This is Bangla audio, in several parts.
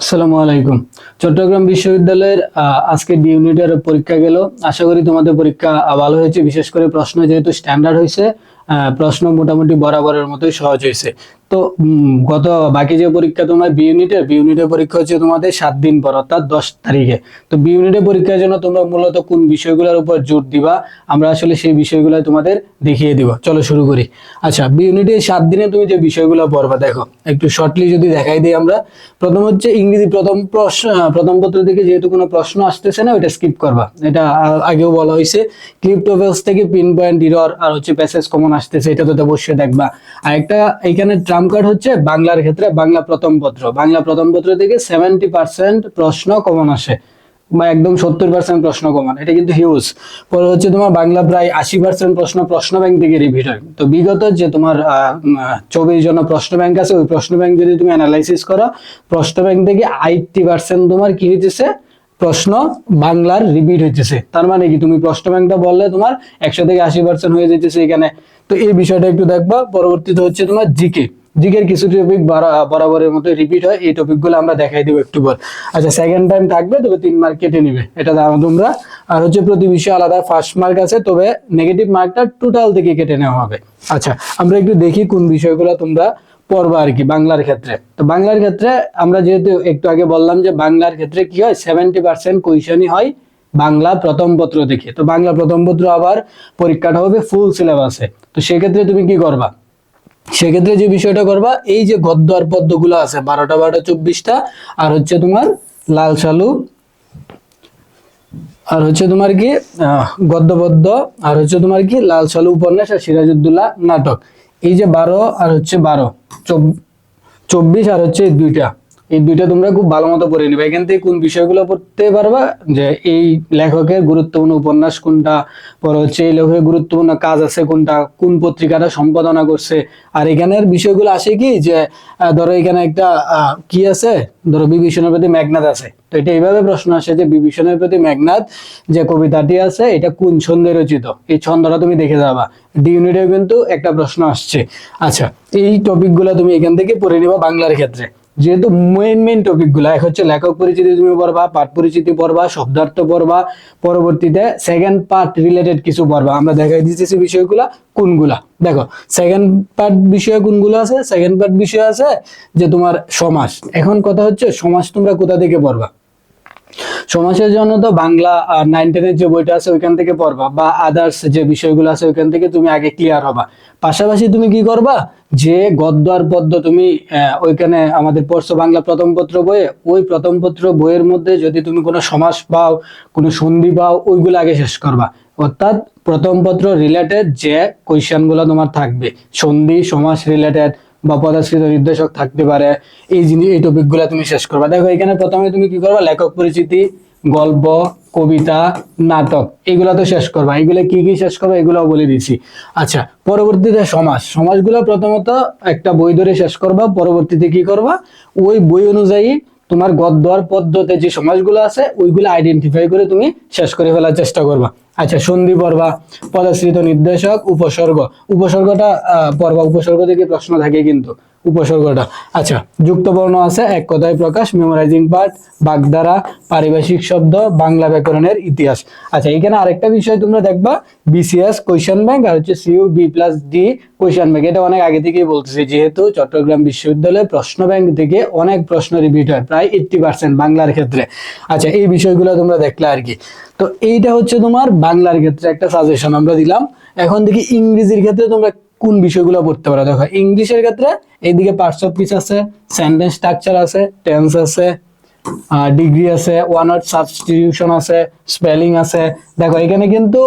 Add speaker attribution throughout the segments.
Speaker 1: আসসালামু আলাইকুম। চট্টগ্রাম বিশ্ববিদ্যালয়ের আজকে ডি ইউনিটের পরীক্ষা গেল। আশা করি তোমাদের পরীক্ষা ভালো হয়েছে। বিশেষ করে প্রশ্ন যেহেতু স্ট্যান্ডার্ড হয়েছে প্রশ্ন মোটামুটি বরাবরের মতোই সহজ হয়েছে। তো গত বাকি যে পরীক্ষা তোমার বি ইউনিটের বি ইউনিটের পরীক্ষা হচ্ছে তোমাদের সাত দিন পর, অর্থাৎ দশ তারিখে। তো বি ইউনিটের পরীক্ষার জন্য তোমরা মূলত কোন বিষয়গুলোর উপর জোর দিবা, আমরা আসলে সেই বিষয়গুলো তোমাদের দেখিয়ে দিব। চলো শুরু করি। আচ্ছা বি ইউনিটে সাত দিনে তুমি যে বিষয়গুলো পড়বা, দেখো, একটু শর্টলি যদি দেখাই দিই আমরা। প্রথম হচ্ছে ইংরেজি, প্রথম প্রশ্ন প্রথম পত্র থেকে যেহেতু কোনো প্রশ্ন আসতেছে না ওটা স্কিপ করবা। এটা আগেও বলা হয়েছে ক্লিপটোভেলস থেকে পিন পয়েন্ট ইরর আর হচ্ছে প্যাসেজ কমন আসতেছে, এটা তো অবশ্যই দেখবা। আর একটা এখানে ট্রাম কার্ড হচ্ছে বাংলার ক্ষেত্রে বাংলা প্রথম পত্র। বাংলা প্রথম পত্র থেকে সেভেন্টি পার্সেন্ট প্রশ্ন কমন আসে। বা একদম সত্তর পার্সেন্ট প্রশ্ন কমান, এটা কিন্তু হিউজ পরে হচ্ছে তোমার বাংলা প্রায় আশি পার্সেন্ট প্রশ্ন প্রশ্ন ব্যাংক থেকে রিপিট হয়। তো বিগত যে তোমার চব্বিশ জন প্রশ্ন ব্যাংক আছে, ওই প্রশ্ন ব্যাংক যদি তুমি অ্যানালাইসিস করো, প্রশ্ন ব্যাংক থেকে এইটটি পার্সেন্ট তোমার কি হইতেছে? প্রশ্ন বাংলার রিপিট হইতেছে। তার মানে কি? তুমি প্রশ্ন ব্যাংকটা বললে তোমার একশো থেকে আশি পার্সেন্ট হয়ে যেতেছে এখানে। তো এই বিষয়টা একটু দেখবা। পরবর্তীতে হচ্ছে তোমার জিকে। জিকের কিছু টপিক বরাবরের মতো রিপিট হয়। এই টপিকগুলো আমরা দেখাই দেবো একটু পর। আচ্ছা সেকেন্ড টাইম থাকবে, তবে তিন মার্ক কেটে নিবে। এটা জানো তোমরা। আর হচ্ছে প্রতি বিষয়ে আলাদা ফার্স্ট মার্ক আছে, তবে নেগেটিভ মার্কটা টোটাল থেকে কেটে নেওয়া হবে। আচ্ছা আমরা একটু দেখি কোন বিষয়গুলো তোমরা পড়বা আর কি বাংলার ক্ষেত্রে। তো বাংলার ক্ষেত্রে আমরা যেহেতু একটু আগে বললাম যে বাংলার ক্ষেত্রে কি হয় সেভেন্টি পার্সেন্ট কোয়েশনই হয় বাংলা প্রথম পত্র থেকে তো বাংলা প্রথম পত্র আবার পরীক্ষাটা হবে ফুল সিলেবাসে তো সেক্ষেত্রে তুমি কি করবা? সেক্ষেত্রে যে বিষয়টা করবা এই যে গদ্য আর পদ্যগুলো আছে বারোটা বারোটা চব্বিশটা আর হচ্ছে তোমার লাল সালু আর হচ্ছে তোমার কি আহ, গদ্য পদ্য আর হচ্ছে তোমার কি লাল সালু উপন্যাস আর সিরাজউদ্দৌলা নাটক। এই যে বারো আর হচ্ছে বারো চব- চব্বিশ আর হচ্ছে দুইটা। এই দুইটা তোমরা খুব ভালো মতো পড়ে নিবে। এখান থেকে কোন বিষয়গুলো পড়তে পারবা? যে এই লেখকের গুরুত্বপূর্ণ উপন্যাস কোনটা? পরে হচ্ছে এই লেখকের গুরুত্বপূর্ণ কাজ আছে কোনটা? কোন পত্রিকাটা সম্পাদনা করছে? আর এখানের বিষয়গুলো আসে কি? যে ধরো এখানে একটা কি আছে? ধরো বিভীষণের প্রতি মেঘনাথ আছে। তো এটা এইভাবে প্রশ্ন আসে যে, বিভীষণের প্রতি মেঘনাথ যে কবিতাটি আছে, এটা কোন ছন্দে রচিত? এই ছন্দটা তুমি দেখে যাবা। ডি ইউনিটে কিন্তু একটা প্রশ্ন আসছে। আচ্ছা এই টপিকগুলো তুমি এখান থেকে পড়ে নিবা বাংলার ক্ষেত্রে। যেহেতু মেন মেইন টপিকগুলা, এক হচ্ছে লেখক পরিচিতি তুমি পড়বা, পাঠ পরিচিতি পড়বা, শব্দার্থ পড়বা, পরবর্তীতে সেকেন্ড পার্ট রিলেটেড কিছু পড়বা। আমরা দেখাই দিতেছি বিষয়গুলা, কোনগুলা? দেখো সেকেন্ড পার্ট বিষয় কোনগুলো আছে? সেকেন্ড পার্ট বিষয় আছে যে তোমার সমাজ এখন কথা হচ্ছে সমাজ তোমরা কোথা থেকে পড়বা? সমাজের জন্য তো বাংলা নাইন টেনের যে বইটা আছে ওইখান থেকে পড়বা বা আদার্স যে বিষয়গুলো আছে ওইখান থেকে তুমি আগে ক্লিয়ার হবা। পাশাপাশি তুমি কি করবা? যে গদ্য আর পদ্য তুমি ওইখানে আমাদের পড়ছো বাংলা প্রথম পত্র বইয়ে, ওই প্রথম পত্র বইয়ের মধ্যে যদি তুমি কোনো সমাস পাও, কোনো সন্ধি পাও, ওইগুলো আগে শেষ করবা। অর্থাৎ প্রথম পত্র রিলেটেড যে কোয়েশ্চেনগুলো তোমার থাকবে। সন্ধি, সমাস রিলেটেড বা পদাশ্রিত নির্দেশক থাকতে পারে, এই জিনিস এই টপিকগুলা তুমি শেষ করবা। দেখো, এখানে প্রথমে তুমি কি করবা? লেখক পরিচিতি, গল্প, কবিতা, নাটক, এগুলা তো শেষ করবা। এগুলো কি কি শেষ করবা? এগুলো বলে দিছি আচ্ছা পরবর্তীতে সমাজ সমাজগুলো প্রথমত একটা বই ধরে শেষ করবা। পরবর্তীতে কি করবা? ওই বই অনুযায়ী তোমার গদ্য আর পদ্যতে যে সমাজগুলো আছে, ওইগুলো আইডেন্টিফাই করে তুমি শেষ করে ফেলার চেষ্টা করবা। আচ্ছা সন্ধি পর্বা পদাশ্রিত নির্দেশক উপসর্গ। উপসর্গটা পর্বা উপসর্গ থেকে প্রশ্ন থাকে কিন্তু। উপসর্গটা। আচ্ছা যুক্ত বর্ণ আছে, এক কথায় প্রকাশ মেমোরাইজিং পার্ট বাগধারা পারিভাষিক শব্দ, বাংলা ব্যাকরণের ইতিহাস। আচ্ছা এখানে আরেকটা বিষয় তোমরা দেখবা বিসিএস কোয়েশন ব্যাংক আর হচ্ছে CU B plus D question bank এটা অনেক আগে থেকেই বলতেছি, যেহেতু চট্টগ্রাম বিশ্ববিদ্যালয়ের প্রশ্ন ব্যাংক থেকে অনেক প্রশ্ন রিপিট হয়, প্রায় এইটটি পার্সেন্ট বাংলার ক্ষেত্রে। আচ্ছা এই বিষয়গুলো তোমরা দেখলে আর কি। তো এইটা হচ্ছে তোমার বাংলার ক্ষেত্রে একটা সাজেশন আমরা দিলাম। এখন দেখি ইংরেজির ক্ষেত্রে তোমরা কোন বিষয়গুলো পড়তে পারো? দেখো ইংলিশের ক্ষেত্রে এইদিকে পার্টস অফ স্পিচ আছে সেন্টেন্স স্ট্রাকচার আছে টেন্স আছে ডিগ্রি আছে ওয়ান ওয়ার্ড সাবস্টিটিউশন আছে স্পেলিং আছে। দেখো, এখানে কিন্তু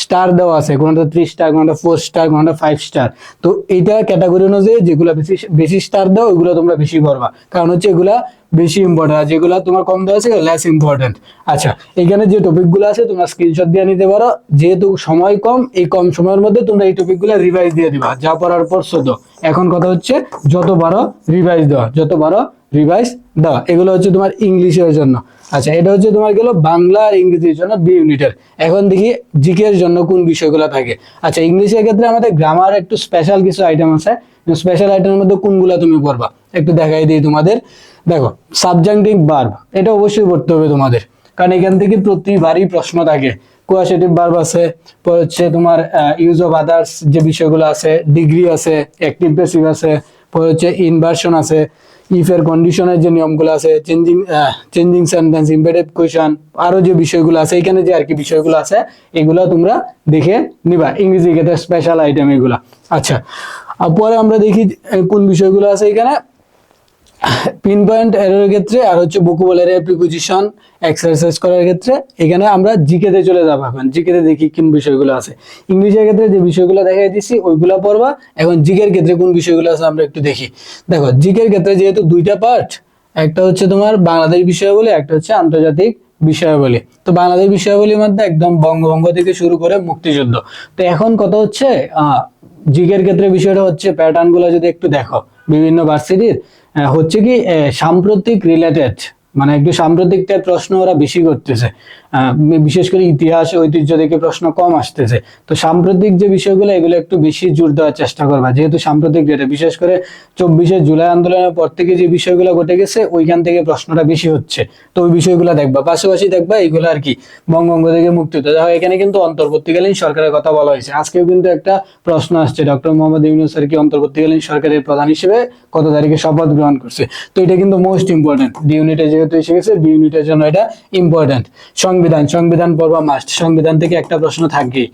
Speaker 1: স্টার দেওয়া আছে কোনটা থ্রি স্টার কোনটা ফোর স্টার কোনটা ফাইভ স্টার তো এইটা ক্যাটাগরি অনুযায়ী যেগুলো বেশি বেশি স্টার দাও, ওইগুলো তোমরা বেশি করবা। কারণ হচ্ছে এগুলা বেশি ইম্পর্টেন্ট আর যেগুলো তোমার কম দেওয়া আছে লেস ইম্পর্টেন্ট আচ্ছা এখানে যে টপিকগুলো আছে, তোমরা স্ক্রিনশট দিয়ে নিতে পারো। যেহেতু সময় কম, এই কম সময়ের মধ্যে তোমরা এই টপিকগুলো রিভাইজ দিয়ে দিবা। যা পড়ার পর শোধ। এখন কথা হচ্ছে, যত পারো রিভাইজ দেওয়া যত পারো রিভাইজ দেওয়া এগুলো হচ্ছে তোমার ইংলিশের জন্য। আচ্ছা এটা হচ্ছে তোমার গেল বাংলা আর ইংরেজির জন্য বি ইউনিটের এখন দেখি জিকে এর জন্য কোন বিষয়গুলো থাকে। আচ্ছা ইংলিশের ক্ষেত্রে আমাদের গ্রামার একটু স্পেশাল কিছু আইটেম আছে। স্পেশাল আইটেমের মধ্যে কোনগুলা তুমি পড়বা? একটু দেখাই দিই তোমাদের। দেখো সাবজাংটিভ ভার্ব এটা অবশ্যই পড়তে হবে তোমাদের। কারণ এখান থেকে প্রতিবারই প্রশ্ন থাকে। কোয়াসেটিভ বার্ব আছে, পর হচ্ছে তোমার ইউজ অফ আদার্স যে বিষয়গুলো আছে ডিগ্রি আছে অ্যাক্টিভ প্যাসিভ আছে, পর হচ্ছে ইনভার্সন আছে। ইফ এর কন্ডিশনের যে নিয়মগুলো আছে চেঞ্জিং চেঞ্জিং সেন্টেন্স ইম্পেটেড কোয়েশন আরও যে বিষয়গুলো আছে, এখানে যে আর কি বিষয়গুলো আছে, এগুলো তোমরা দেখে নিবা। ইংরেজি ক্ষেত্রে স্পেশাল আইটেম এগুলো। আচ্ছা পরে আমরা দেখি কোন বিষয়গুলো আছে এখানে? পিন পয়েন্ট এরর ক্ষেত্রে আর হচ্ছে ভোকাবুলারি প্রিপোজিশন এক্সারসাইজ করার ক্ষেত্রে, এখানে আমরা জিকেতে চলে যাব এখন। জিকেতে দেখি কোন বিষয়গুলো আছে। ইংলিশের ক্ষেত্রে যে বিষয়গুলো দেখাই দিচ্ছি ওইগুলো পড়বা। এখন জিকের ক্ষেত্রে কোন বিষয়গুলো আছে আমরা একটু দেখি। দেখো, জিকের ক্ষেত্রে যেহেতু দুইটা পার্ট একটা হচ্ছে তোমার বাংলাদেশ বিষয়াবলী, একটা হচ্ছে আন্তর্জাতিক বিষয়াবলী। তো বাংলাদেশ বিষয়াবলীর মধ্যে একদম বঙ্গভঙ্গ থেকে শুরু করে মুক্তিযুদ্ধ। তো এখন কথা হচ্ছে, আহ, জিকের ক্ষেত্রে বিষয়টা হচ্ছে প্যাটার্নগুলো যদি একটু দেখো। বিভিন্ন ভার্সিটির হচ্ছে কি সাম্প্রতিক রিলেটেড মানে একটু সাম্প্রতিকটা প্রশ্ন ওরা বেশি করতেছে। বিশেষ করে ইতিহাস, ঐতিহ্য থেকে প্রশ্ন কম আসতেছে। তো সাম্প্রতিক যে বিষয়গুলো, এগুলো একটু বেশি জোর দেওয়ার চেষ্টা করবা। যেহেতু সাম্প্রতিক ডেটে বিশেষ করে চব্বিশে জুলাই আন্দোলনের পর থেকে যে বিষয়গুলো ঘটে গেছে, ওইখান থেকে প্রশ্নটা বেশি হচ্ছে। তো ওই বিষয়গুলো দেখবা। পাশাপাশি দেখবা, এগুলো আর কি, বঙ্গভঙ্গ থেকে মুক্তি। হতে দেখো, এখানে কিন্তু অন্তর্বর্তীকালীন সরকারের কথা বলা হয়েছে। আজকেও কিন্তু একটা প্রশ্ন আসছে, ডক্টর মোহাম্মদ ইউনুস আর কি অন্তর্বর্তীকালীন সরকারের প্রধান হিসেবে কত তারিখে শপথ গ্রহণ করছে? তো এটা কিন্তু মোস্ট ইম্পর্টেন্ট ডি ইউনিটে যেহেতু এসে গেছে বি ইউনিটের জন্য এটা ইম্পর্টেন্ট সংবিধান সংবিধান পড়বা মাস্ট সংবিধান থেকে একটা প্রশ্ন থাকে।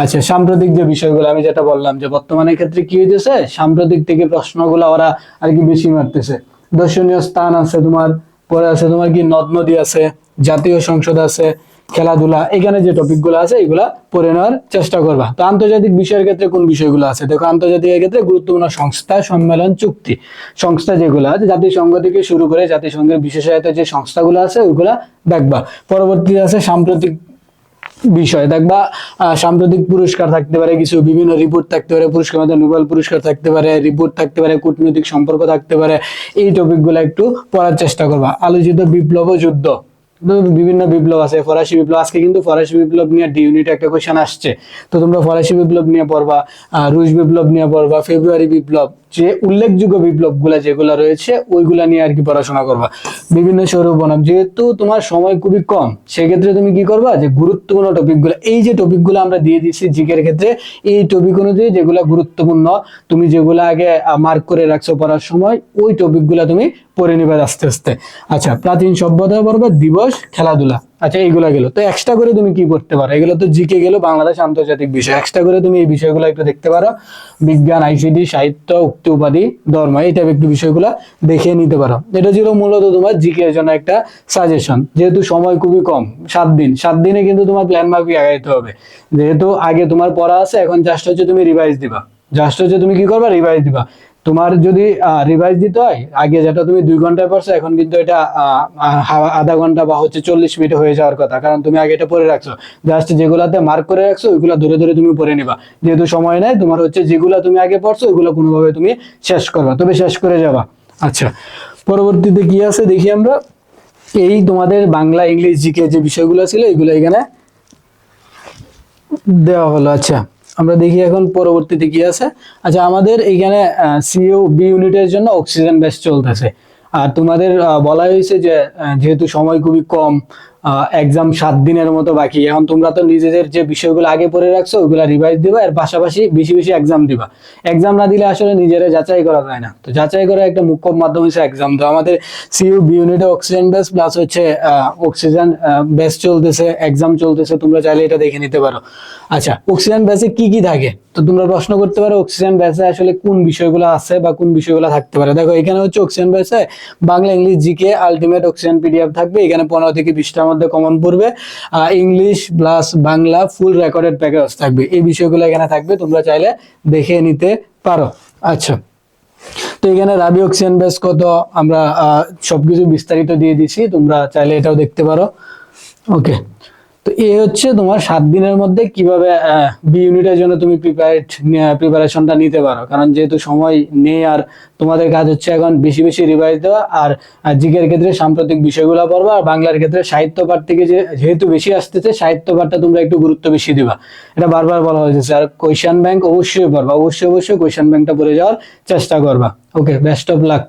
Speaker 1: আচ্ছা সাম্প্রতিক যে বিষয়গুলো, আমি যেটা বললাম যে বর্তমানের ক্ষেত্রে কি হইতেছে? সাম্প্রতিক থেকে প্রশ্নগুলো ওরা আর কি বেশি মারতেছে। দর্শনীয় স্থান আছে তোমার, পরে আছে তোমার কি নদ নদী আছে, জাতীয় সংসদ আছে খেলাধুলা, এখানে যে টপিকগুলো আছে, এগুলা পড়ে নেওয়ার চেষ্টা করবা। তো আন্তর্জাতিক বিষয়ের ক্ষেত্রে কোন বিষয়গুলো আছে? দেখো আন্তর্জাতিক ক্ষেত্রে গুরুত্বপূর্ণ সংস্থা সম্মেলন চুক্তি। সংস্থা যেগুলো আছে, জাতিসংঘ থেকে শুরু করে জাতিসংঘের বিশেষায়িত যে সংস্থাগুলো আছে, ওইগুলা দেখবা। পরবর্তী আছে সাম্প্রতিক বিষয়। দেখবা সাম্প্রতিক পুরস্কার থাকতে পারে, কিছু বিভিন্ন রিপোর্ট থাকতে পারে, পুরস্কার মধ্যে নোবেল পুরস্কার থাকতে পারে রিপোর্ট থাকতে পারে, কূটনৈতিক সম্পর্ক থাকতে পারে। এই টপিকগুলো একটু পড়ার চেষ্টা করবা। আলোচিত বিপ্লব যুদ্ধ। বিভিন্ন বিপ্লব আছে, ফরাসি বিপ্লব, আজকে কিন্তু ফরাসি বিপ্লব নিয়ে ডি ইউনিট একটা কোয়েশ্চেন আসছে। তো তোমরা ফরাসি বিপ্লব নিয়ে পড়বা রুশ বিপ্লব নিয়ে পড়বা, ফেব্রুয়ারি বিপ্লব, যে উল্লেখযোগ্য বিপ্লবগুলা যেগুলো রয়েছে, ওইগুলা নিয়ে আর কি পড়াশোনা করবা। বিভিন্ন স্বরূপ বনাম, যেহেতু তোমার সময় খুবই কম, সেক্ষেত্রে তুমি কি করবা? যে গুরুত্বপূর্ণ টপিকগুলো এই যে টপিকগুলো আমরা দিয়ে দিচ্ছি জিকের ক্ষেত্রে, এই টপিক অনুযায়ী যেগুলো গুরুত্বপূর্ণ, তুমি যেগুলো আগে মার্ক করে রাখছো পড়ার সময়, ওই টপিকগুলো তুমি পড়ে নিবে আস্তে আস্তে। আচ্ছা প্রাচীন সভ্যতা পর্ব, দিবস, খেলাধুলা। আচ্ছা এইগুলা গেল। তো এক্সট্রা করে তুমি কি করতে পারো? এগুলো তো জিকে গেল, বাংলাদেশ আন্তর্জাতিক বিষয়। এক্সট্রা করে তুমি এই বিষয়গুলো একটু দেখতে পারো। বিজ্ঞান আইসিডি সাহিত্য, উক্তি, উপাধি, ধর্ম, এই টাইপ একটু বিষয়গুলো দেখে নিতে পারো। এটা ছিল মূলত তোমার জিকে এর জন্য একটা সাজেশন যেহেতু সময় খুবই কম, সাত দিন। সাত দিনে কিন্তু তোমার প্ল্যান মাফিক আগাইতে হবে। যেহেতু আগে তোমার পড়া আছে, এখন জাস্ট হচ্ছে তুমি রিভাইজ দিবা। জাস্ট হচ্ছে তুমি কি করবা? রিভাইজ দিবা। তোমার যদি রিভাইজ দিতে হয়, আগে যেটা তুমি দুই ঘন্টায় পড়ছো, এখন কিন্তু এটা আধা ঘণ্টা বা হচ্ছে চল্লিশ মিনিট হয়ে যাওয়ার কথা। কারণ তুমি আগে এটা পড়ে রাখছো। জাস্ট যেগুলাতে মার্ক করে রাখছো, ওইগুলো ধরে ধরে তুমি পড়ে নিবা। যেহেতু সময় নেই, তোমার হচ্ছে যেগুলো তুমি আগে পড়ছো, ওইগুলো কোনোভাবে তুমি শেষ করবা। তবে শেষ করে যাবা। আচ্ছা পরবর্তীতে কি আছে দেখি আমরা? এই তোমাদের বাংলা, ইংলিশ, জিকে যে বিষয়গুলো ছিল, এগুলো এখানে দেওয়া হলো। আচ্ছা আমরা দেখি এখন পরবর্তীতে কি আছে। আচ্ছা আমাদের এখানে সিও বি ইউনিটের জন্য অক্সিজেন ব্যাস চলতেছে। আর তোমাদের বলা হয়েছে যে যেহেতু সময় খুবই কম এক্সাম সাত দিনের মতো বাকি। এখন তোমরা তো নিজেদের যে বিষয়গুলো আগে পড়ে রাখছো ওইগুলো রিভাইজ দিবা, এর পাশাপাশি বেশি বেশি এক্সাম দিবা। এক্সাম না দিলে আসলে নিজেরা যাচাই করা যায় না। তো যাচাই করা একটা মুখ্য মাধ্যম হচ্ছে এক্সাম তো আমাদের সিইউ বি ইউনিটে অক্সিজেন বেস প্লাস হচ্ছে অক্সিজেন বেস চলতেছে এক্সাম চলতেছে, তোমরা চাইলে এটা দেখে নিতে পারো। আচ্ছা অক্সিজেন বেসে কি কি থাকে? তো তোমরা প্রশ্ন করতে পারো অক্সিজেন বেসে আসলে কোন বিষয়গুলো আছে বা কোন বিষয়গুলো থাকতে পারে। দেখো, এখানে হচ্ছে অক্সিজেন বেসে Bangla, English GK ultimate oxygen PDF থাকবে। এখানে পনেরো থেকে বিশটার মধ্যে কমন পড়বে English plus Bangla full recorded package থাকবে। এই বিষয়গুলো এখানে থাকবে, তোমরা চাইলে দেখে নিতে পারো। আচ্ছা তো এখানে রাবি অক্সিজেন বেস কত? আমরা সবকিছু বিস্তারিত দিয়ে দিছি তোমরা চাইলে এটাও দেখতে পারো। ওকে তো এই হচ্ছে তোমার সাত দিনের মধ্যে কীভাবে বি ইউনিটের জন্য তুমি প্রিপারেড প্রিপারেশনটা নিতে পারো। কারণ যেহেতু সময় নেই আর তোমাদের কাজ হচ্ছে এখন বেশি বেশি রিভাইজ দেওয়া আর জিকের ক্ষেত্রে সাম্প্রতিক বিষয়গুলো পড়বা আর বাংলার ক্ষেত্রে সাহিত্য পাঠ থেকে যেহেতু বেশি আসতেছে সাহিত্য পাঠটা তোমরা একটু গুরুত্ব বেশি দিবা। এটা বারবার বলা হয়েছে আর কোয়েশন ব্যাংক অবশ্যই পড়বা। অবশ্যই অবশ্যই কোয়েশন ব্যাংকটা পড়ে যাওয়ার চেষ্টা করবা। ওকে বেস্ট অফ লাক